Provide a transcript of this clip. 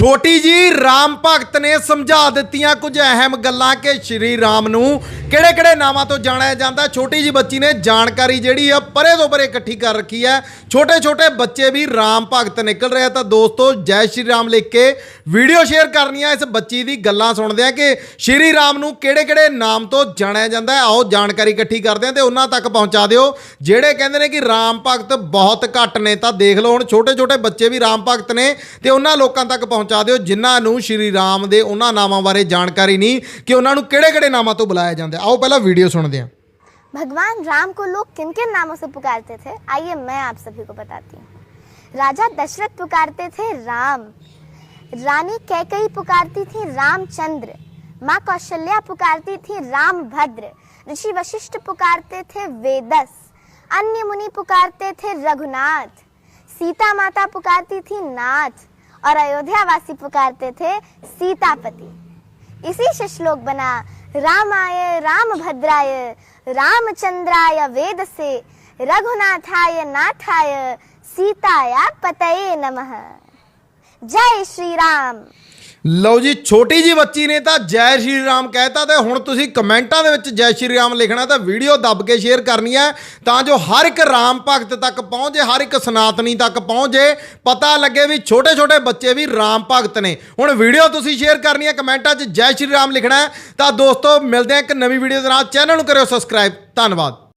ਛੋਟੀ ਜੀ ਰਾਮ ਭਗਤ ਨੇ ਸਮਝਾ ਦਿੱਤੀਆਂ ਕੁਝ ਅਹਿਮ ਗੱਲਾਂ ਕਿ ਸ਼੍ਰੀ ਰਾਮ ਨੂੰ ਕਿਹੜੇ ਕਿਹੜੇ ਨਾਮਾਂ ਤੋਂ ਜਾਣਿਆ ਜਾਂਦਾ? ਛੋਟੀ ਜੀ ਬੱਚੀ ਨੇ ਜਾਣਕਾਰੀ ਜਿਹੜੀ ਆ ਪਰੇ ਤੋਂ ਪਰੇ ਇਕੱਠੀ ਕਰ ਰੱਖੀ ਹੈ। ਛੋਟੇ ਛੋਟੇ ਬੱਚੇ ਵੀ ਰਾਮ ਭਗਤ ਨਿਕਲ ਰਹੇ ਆ। ਤਾਂ ਦੋਸਤੋ, ਜੈ ਸ਼੍ਰੀ ਰਾਮ ਲਿਖ ਕੇ ਵੀਡੀਓ ਸ਼ੇਅਰ ਕਰਨੀ ਆ ਇਸ ਬੱਚੀ ਦੀ ਗੱਲਾਂ ਸੁਣਦੇ ਆ ਕਿ ਸ਼੍ਰੀ ਰਾਮ ਨੂੰ ਕਿਹੜੇ ਕਿਹੜੇ ਨਾਮ ਤੋਂ ਜਾਣਿਆ ਜਾਂਦਾ ਹੈ। ਆਓ ਜਾਣਕਾਰੀ ਇਕੱਠੀ ਕਰਦੇ ਆ ਤੇ ਉਹਨਾਂ ਤੱਕ ਪਹੁੰਚਾ ਦਿਓ। ਜਿਹੜੇ ਕਹਿੰਦੇ ਨੇ ਕਿ ਰਾਮ ਭਗਤ ਬਹੁਤ ਘੱਟ ਨੇ ਤਾਂ ਦੇਖ ਲਓ ਹੁਣ ਛੋਟੇ ਛੋਟੇ ਬੱਚੇ ਵੀ ਰਾਮ ਭਗਤ ਨੇ ਤੇ ਉਹਨਾਂ ਲੋਕਾਂ ਤੱਕ ਪਹੁੰਚਾ ਦਿਓ। ਜਿਨ੍ਹਾਂ ਨੂੰ ਸ਼੍ਰੀ ਰਾਮ ਦੇ ਉਹਨਾਂ ਨਾਮਾਂ ਬਾਰੇ ਜਾਣਕਾਰੀ ਨਹੀਂ ਕਿ ਉਹਨਾਂ ਨੂੰ ਕਿਹੜੇ ਕਿਹੜੇ ਨਾਮਾਂ ਤੋਂ ਬੁਲਾਇਆ ਜਾਂਦਾ। आओ पहला वीडियो सुन दे भगवान राम को लोग किन किन नामों से पुकारते थे? आइए मैं आप सभी को बताती हूँ। राजा दशरथ पुकारते थे राम। रानी कैकई पुकारती थी रामचंद्र। माँ कौशल्या पुकारती थी राम भद्र ऋषि वशिष्ठ पुकारते थे वेदस। अन्य मुनि पुकारते थे रघुनाथ। सीता माता पुकारती थी नाथ। और अयोध्या वासी पुकारते थे सीतापति। इसी से श्लोक बना રામાય રામભદ્રાય રામચંદ્રાય વેદસે રઘુનાથાય નાથાય સીતાયા પતયે નમઃ જય શ્રી રામ ਲਓ ਜੀ, ਛੋਟੀ ਜੀ ਬੱਚੀ ਨੇ ਤਾਂ ਜੈ ਸ਼੍ਰੀ ਰਾਮ ਕਹਿਤਾ ਤੇ ਹੁਣ ਤੁਸੀਂ ਕਮੈਂਟਾਂ ਦੇ ਵਿੱਚ ਜੈ ਸ਼੍ਰੀ ਰਾਮ ਲਿਖਣਾ ਤਾਂ ਵੀਡੀਓ ਦੱਬ ਕੇ ਸ਼ੇਅਰ ਕਰਨੀ ਹੈ ਤਾਂ ਜੋ ਹਰ ਇੱਕ ਰਾਮ ਭਗਤ ਤੱਕ ਪਹੁੰਚੇ, ਹਰ ਇੱਕ ਸਨਾਤਨੀ ਤੱਕ ਪਹੁੰਚੇ, ਪਤਾ ਲੱਗੇ ਵੀ ਛੋਟੇ ਛੋਟੇ ਬੱਚੇ ਵੀ ਰਾਮ ਭਗਤ ਨੇ। ਹੁਣ ਵੀਡੀਓ ਤੁਸੀਂ ਸ਼ੇਅਰ ਕਰਨੀ ਹੈ, ਕਮੈਂਟਾਂ 'ਚ ਜੈ ਸ਼੍ਰੀ ਰਾਮ ਲਿਖਣਾ ਤਾਂ ਦੋਸਤੋ, ਮਿਲਦੇ ਹਾਂ ਇੱਕ ਨਵੀਂ ਵੀਡੀਓ ਦੇ ਨਾਲ। ਚੈਨਲ ਨੂੰ ਕਰਿਓ ਸਬਸਕ੍ਰਾਈਬ। ਧੰਨਵਾਦ।